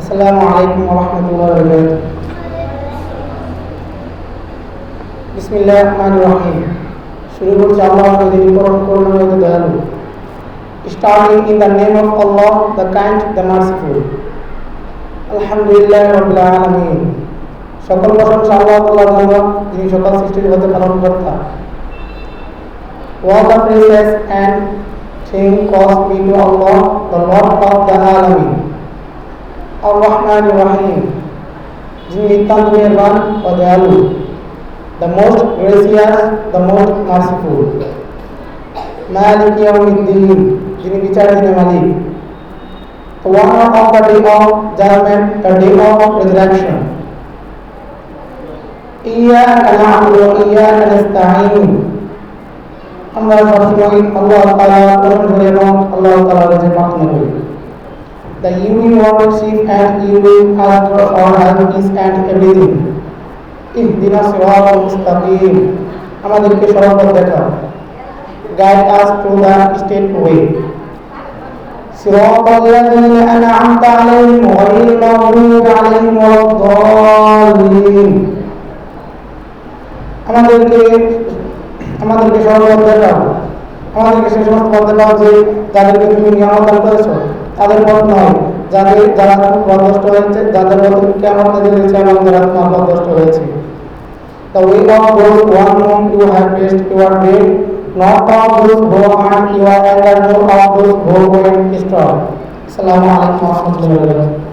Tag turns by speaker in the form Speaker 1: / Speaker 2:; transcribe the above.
Speaker 1: আসসালামু আলাইকুম রহমতুল্লাহ বরকাত বিসমিল্লাহ রহমান রহিম। শুরু করছি আল্লাহ নদীর করণ করুণাময় দয়ালু। Starting in the name of Allah the kind the merciful আলহামদুলিল্লাহ রবিল আলমিন। সকল প্রশংসা আল্লাহ জন্য যিনি সকল সৃষ্টির মধ্যে পালন কর্তা All the praises and thank goes be to Allah, the Lord of the Alamin. Ar-Rahman Rahim, যিনি নিতান্ত মেহরবান ও দয়ালু the most gracious, the most merciful. মালিক ইয়াউমিদ্দিন, যিনি বিচার দিনের মালিক the one of the day of judgment, the day of resurrection. ইyyaka na'budu wa iyyaka nasta'in. আমরা সবসময় আল্লাহ তাআলা করুন ধরে এবং আল্লাহ তাআলার কাছে প্রার্থনা করি The you will worship and you will ask for our help is and everything. ইহদিনা সিরাতাল মুস্তাকিম আমাদেরকে সরল পথ দেখাও guide us to the straight way صراط الذين أنعمت عليهم غير المغضوب عليهم ولا الضالين আমাদেরকে আমাদেরকে সর্বপথ দেখাও আমাদেরকে সেই সমস্ত পথ দেখাও যে যাদেরকে তুমি নিয়ামত দান করেছো তাদের মত নয়। যাদের, যারা বদস্ত হয়েছে, যাদের মত কেমন তাদের হয়েছে এবং যারা তোমার বদস্ত হয়েছে? তো we got goes one room you have best you are bed not of goes who are you are and Rahmatullah